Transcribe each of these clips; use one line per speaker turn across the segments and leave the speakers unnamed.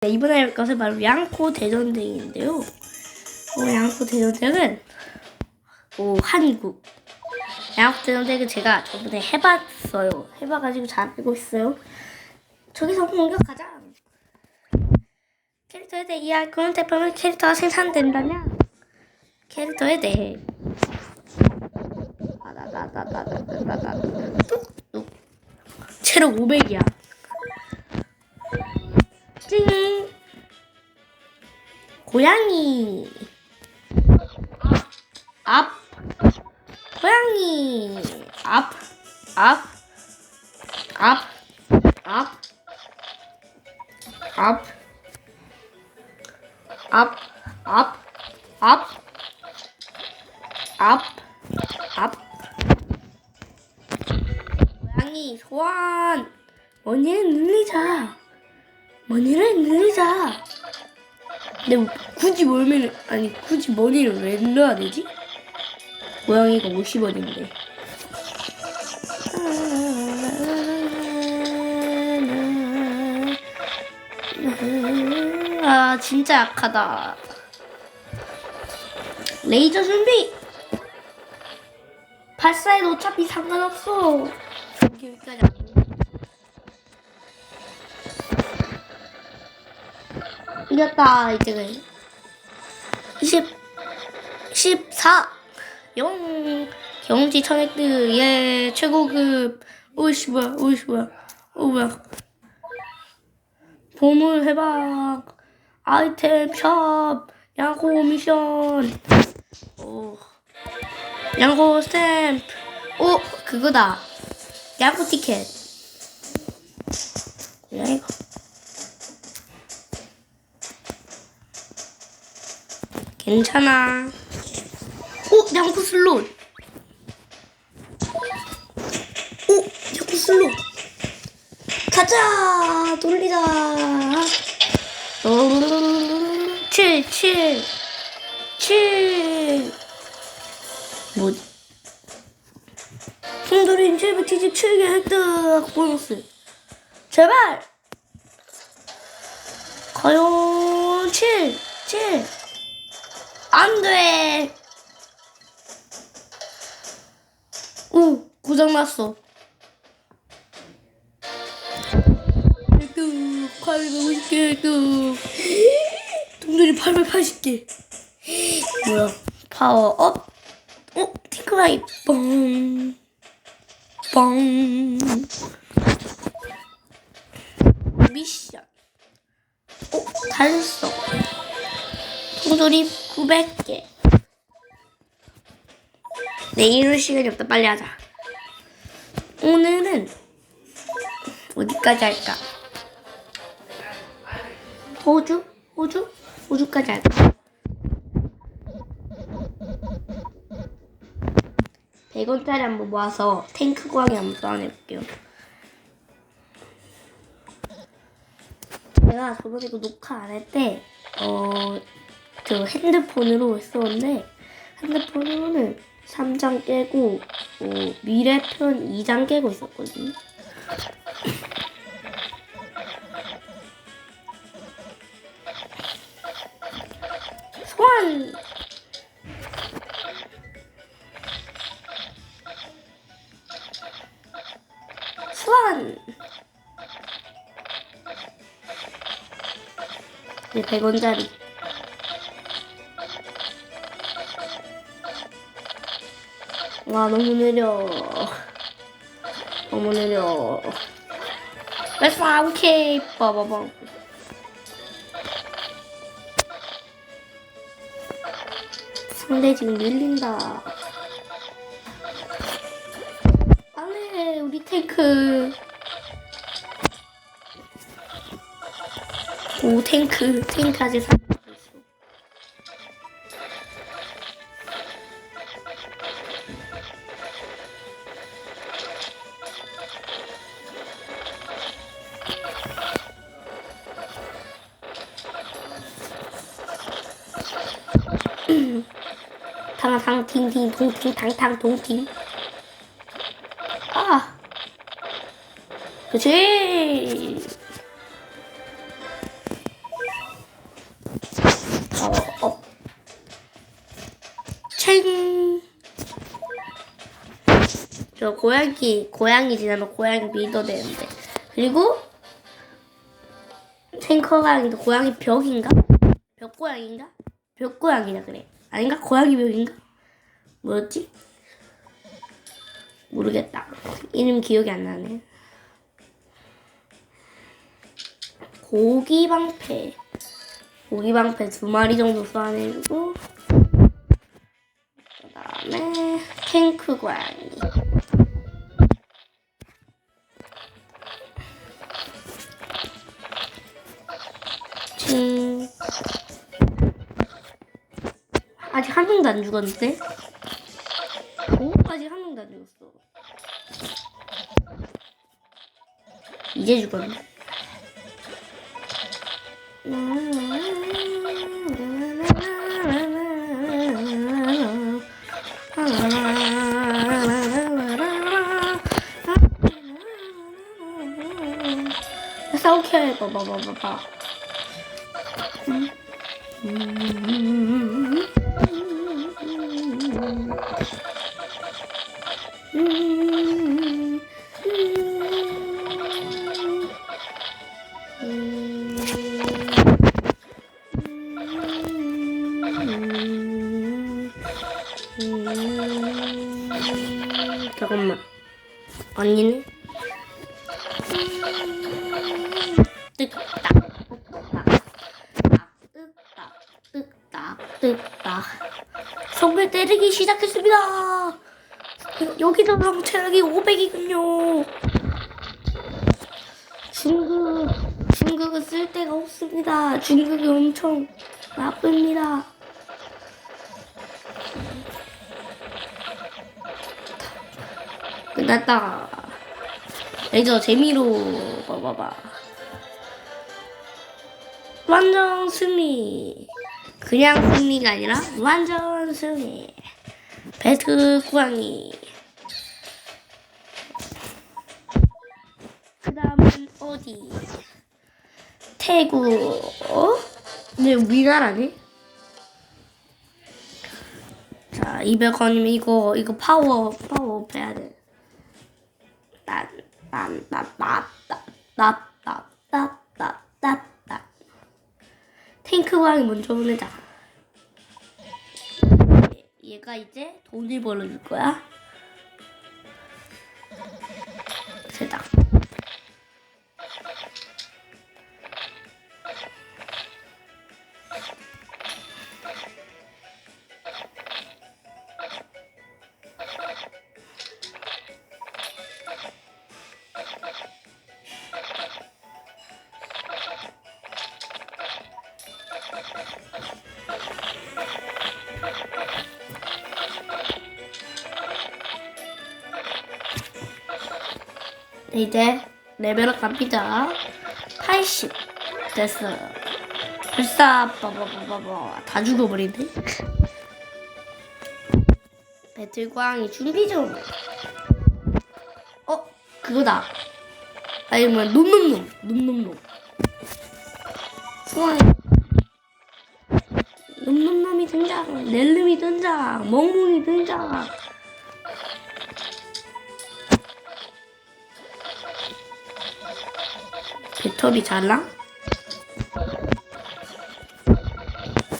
네, 이번에 할 것은 바로 양코 대전쟁인데요. 어, 양코 대전쟁은 오, 한국 양코 대전쟁은 제가 저번에 해봤어요. 해봐가지고 잘 알고 있어요. 저기서 공격하자. 캐릭터에 대해 이해할 그런 대표면 캐릭터가 생산된다면 캐릭터에 대해 아나나나나나나나 뚝뚝 채로 500이야. 찡 고양이 앞 고양이 앞 앞 앞 앞 앞 앞 앞 앞 앞 앞 고양이 소환 원인을 늘리자 머니를 늘리자. 근데 굳이 멀면 아니 굳이 머니를 왜 넣어야 되지? 고양이가 50원인데. 아 진짜 약하다. 레이저 준비. 발사해도 어차피 상관없어. 여기까지 이겼다 이제. 20 14 영 경지 천획드 예 최고급. 오이씨 뭐야 오이씨 뭐야. 보물 해방. 아이템 샵. 양호 미션. 오. 양호 스탬프. 오 그거다. 양호 티켓. 고양이가 괜찮아. 오, 양쿠 슬롯. 오, 양쿠 슬롯. 가자, 돌리자. 어, 7, 7, 7. 뭐지? 송도린 777개 획득 보너스. 제발! 과연 7, 7. 안 돼. 오, 고장났어. 1등, 850개 1등. 동전이 880개. 뭐야, 파워업. 어, 팅크라이, 뻥. 뻥. 미션. 어, 달렸어. 통조림 900개. 내일은 시간이 없다. 빨리 하자. 오늘은 어디까지 할까? 호주? 호주? 호주까지 할까? 100원짜리 한번 모아서 탱크 구하기 한번 써내볼게요. 제가 저번에 그 녹화 안 할 때, 어, 저 핸드폰으로 했었는데, 핸드폰으로는 3장 깨고, 어, 미래편 2장 깨고 있었거든요. 소환! 소환! 네, 100원짜리. 와, 너무 느려. 너무 느려. 렛츠와, 오케이. 빠바방. 상대 지금 밀린다. 빨리, 우리 탱크. 오, 탱크. 탱크 아직 사 탕탕 동팅. 아. 그치. 어, 어. 챙. 저 고양이, 고양이 지나면 고양이 믿어 되는데. 그리고, 탱커 고양이도 고양이 벽인가? 벽고양인가? 벽고양이라 그래. 아닌가? 고양이 벽인가? 뭐였지? 모르겠다. 이름 기억이 안 나네. 고기 방패. 고기 방패 두 마리 정도 쏘아내주고 그다음에 탱크 고양이. 칭. 아직 한 명도 안 죽었는데? 오? 아직 한 명도 안 죽었어. 이제 죽었네. 해, 봐봐, 봐봐, 봐봐. 잠깐만. 아니네. 뜩딱, 뜩딱, 뜩딱, 뜩딱. 성별 때리기 시작했습니다. 여기서 성 체력이 500이군요. 중국, 중국은 쓸 데가 없습니다. 중국이 엄청 나쁩니다. 끝났다. 레이저 재미로 봐봐봐. 완전 승리. 그냥 승리가 아니라 완전 승리. 배트 고양이. 그 다음은 어디? 태국. 어? 근데 우리나라네? 자, 200원이면 이거, 이거 파워, 파워업 해야 돼. 탱크 고양이 먼저 보내자. 얘가 이제 돈을 벌어줄 거야. 세다. 이제 레벨업 갑니다. 80 됐어요. 불사 빠바바바바 다 죽어버리네. 배틀광이 준비 좀. 어 그거다. 아니 뭐야 놈놈놈 놈놈놈. 수아이 놈놈놈이 등장. 넬름이 등장. 멍멍이 등장. 배터리 잘라?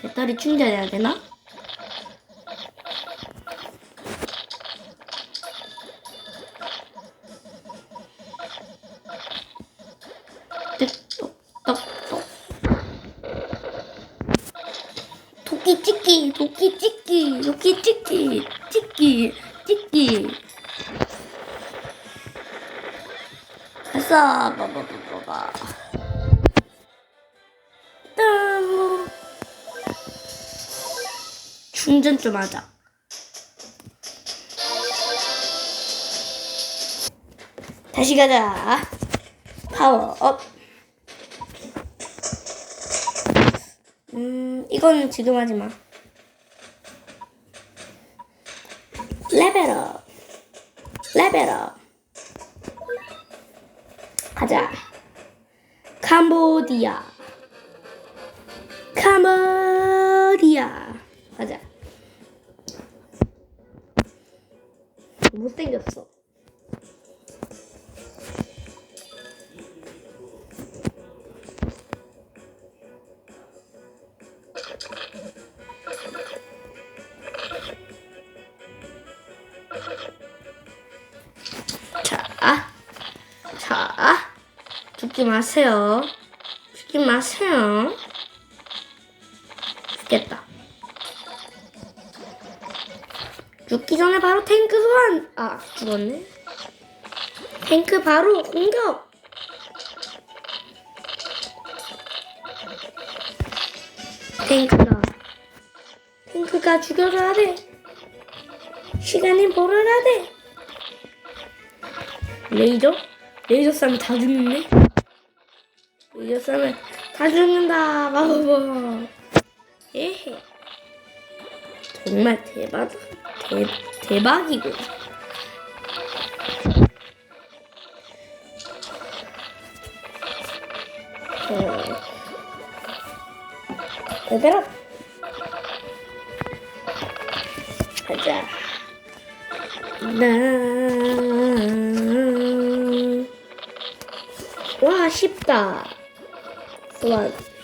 배터리 충전해야 되나? 도끼 찍기 도끼 찍기 도끼 찍기 찍기 충전 좀 하자 다시 가자 파워업 음 이건 지금 하지 마 레벨업 레벨업 가자. 캄보디아. 캄보디아. 땡겼어. 자, 자, 죽지 마세요. 죽지 마세요. 죽기 전에 바로 탱크 소환. 아 죽었네. 탱크 바로 공격. 탱크가 탱크가 죽여줘야 돼. 시간이 벌어야 돼. 레이저? 레이저 싸면 다 죽는데? 레이저 싸면 다 죽는다. 마법어. 에헤. 정말 대박, 대, 대박이군. 어. 얘들아. 가자. 나. 와, 쉽다. 좋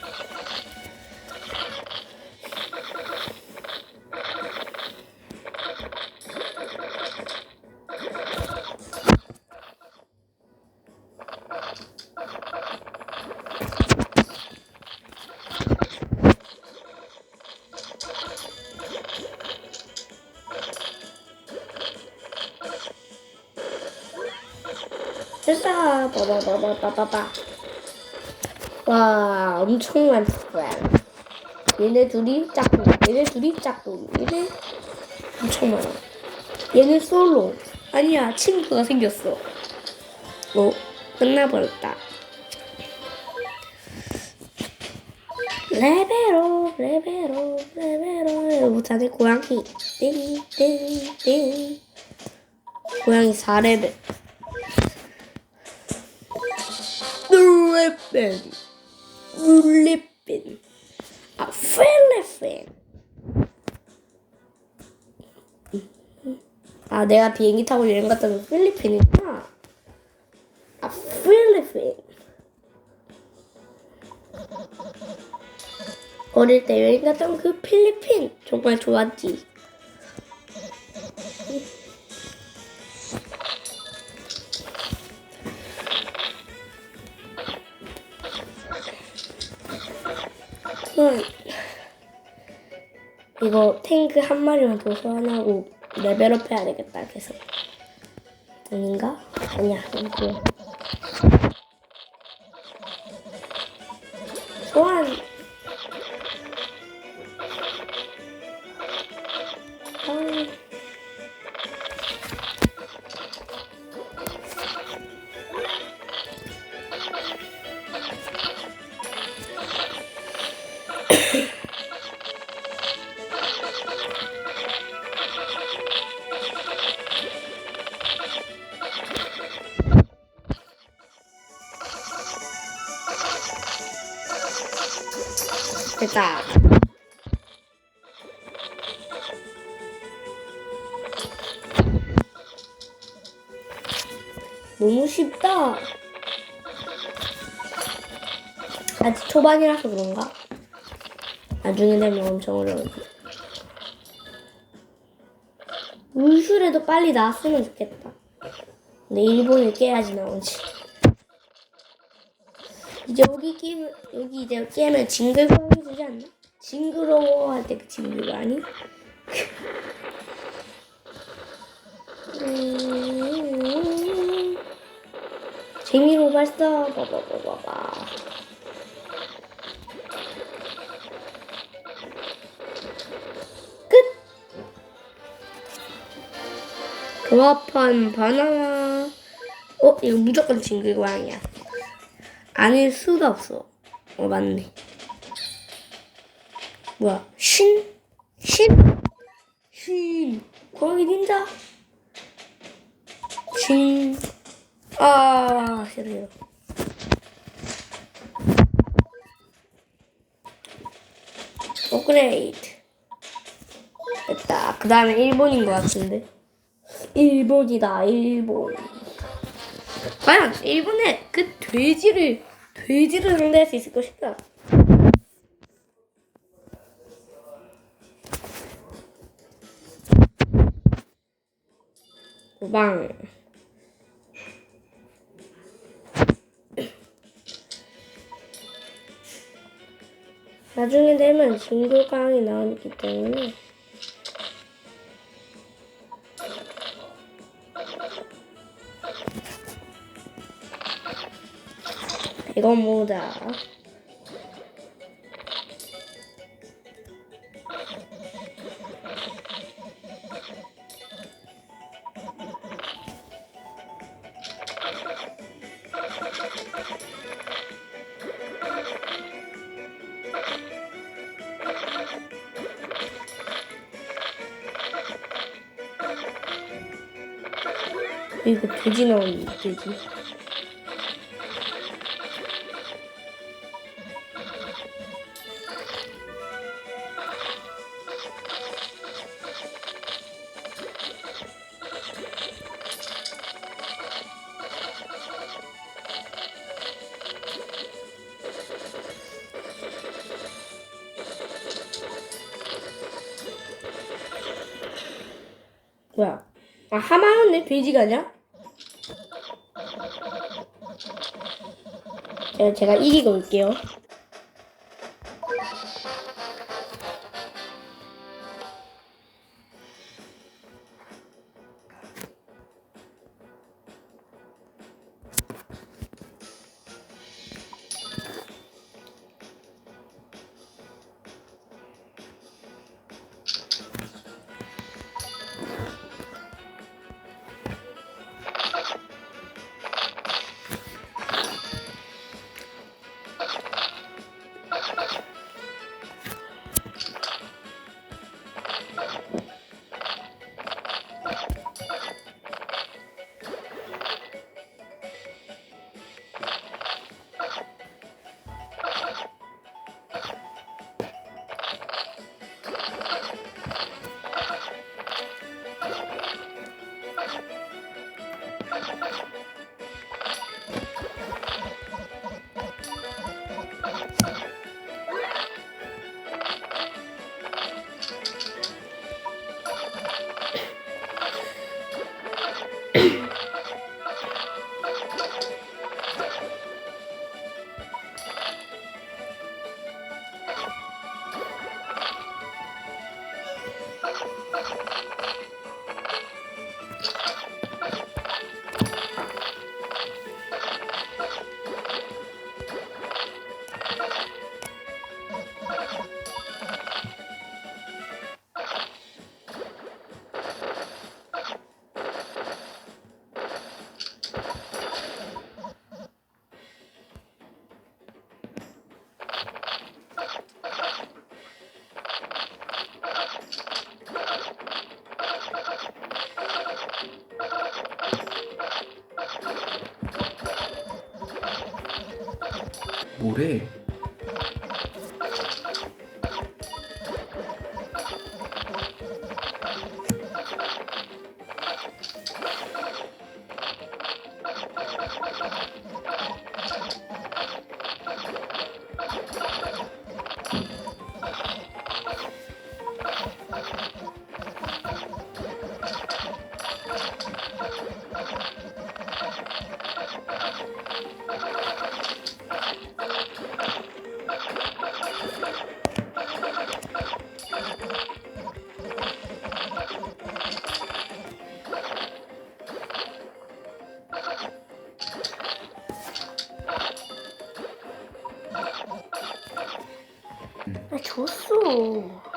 빠바바바바바바. 와, 엄청 많다. 얘네 둘이 짝꿍, 얘네 둘이 짝꿍, 얘네 엄청 많아. 얘는 솔로. 아니야, 친구가 생겼어. 어, 끝나버렸다. 레벨업, 레벨업, 레벨업. 못하네, 고양이. 띵, 띵, 띵. 고양이 4레벨. 룰레펜 룰레펜 아 필리핀 아 내가 비행기 타고 여행 갔다는 필리핀이구나. 아 필리핀 어릴 때 여행 갔던 그 필리핀 정말 좋았지 음. 이거 탱크 한 마리만 더 소환하고 레벨업 해야 되겠다 계속 아닌가? 아니야 이거 소환 너무 쉽다. 아직 초반이라서 그런가? 나중에 되면 엄청 어려워. 울술에도 빨리 나왔으면 좋겠다. 근데 일본을 깨야지 나오지. 이제 여기 깨면 여기 이제 깨면 징글거리 주지 않나? 징그러워 할 때 그 징글 아니? 음, 재미로 발사 봐봐봐봐봐 끝 조합한 바나나 어 이거 무조건 징글 고양이야 아닐 수가 없어. 어, 맞네. 뭐야, 신? 신? 신. 거기 닌자? 신. 아, 싫어, 싫어. 업그레이드. 됐다. 그 다음에 일본인 것 같은데. 일본이다, 일본. 과연 일본의 그 돼지를 돼지를 상대할 수 있을 것인가? 도방 나중에 되면 징글강이 나오기 때문에 이건 뭐다? 이거 돼지. 뭐야? 아 하마였네 돼지가 아니야? 제가, 이기고 올게요.
뭐래?
아줬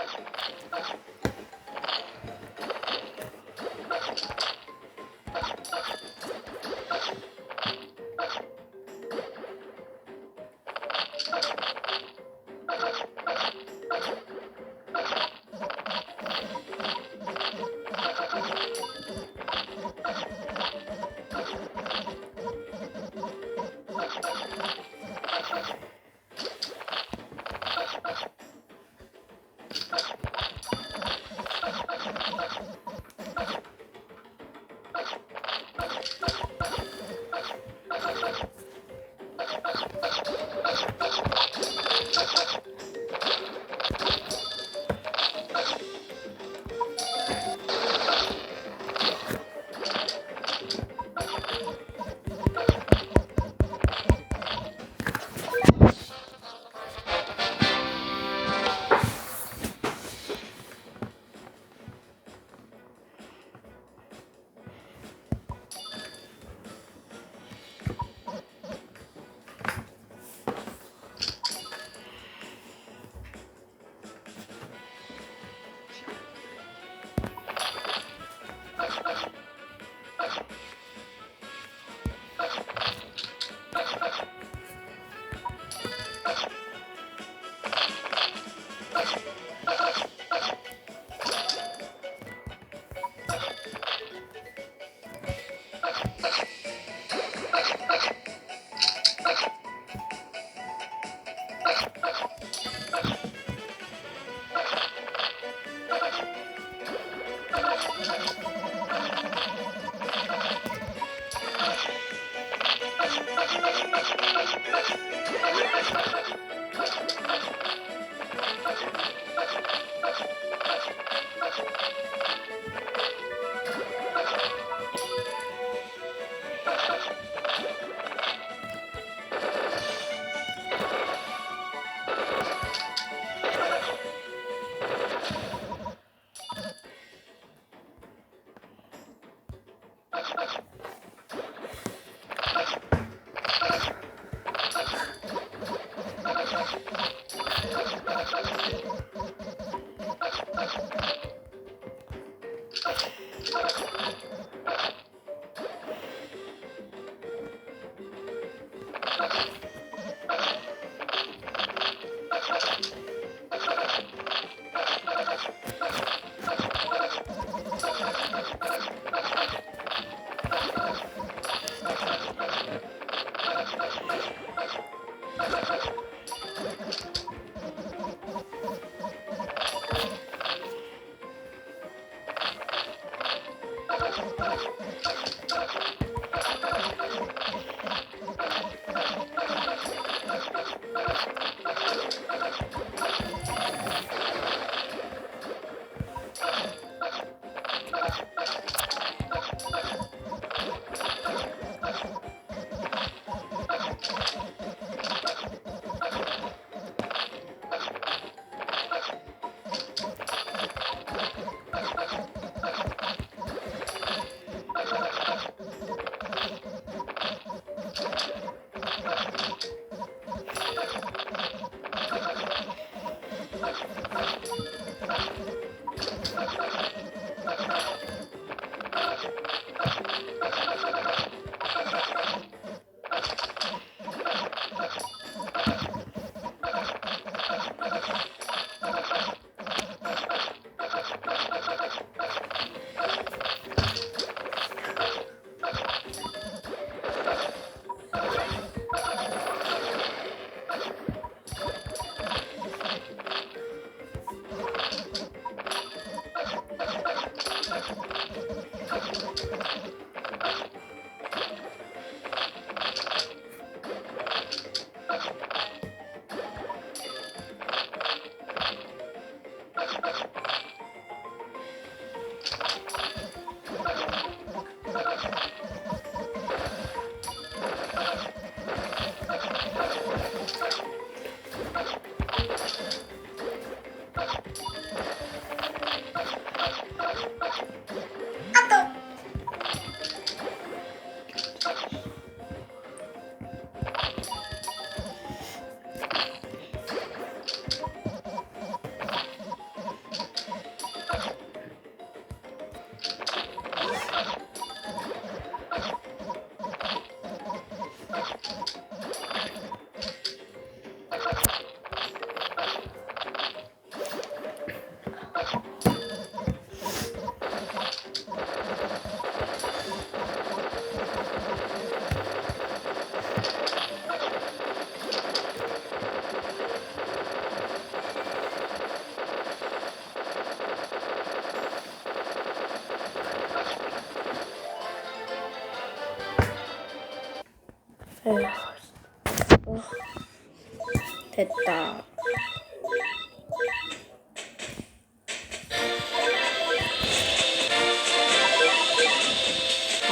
됐다.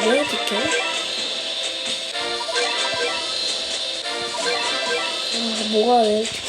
뭐 왜 어떻게? 음, 뭐가 왜 이렇게?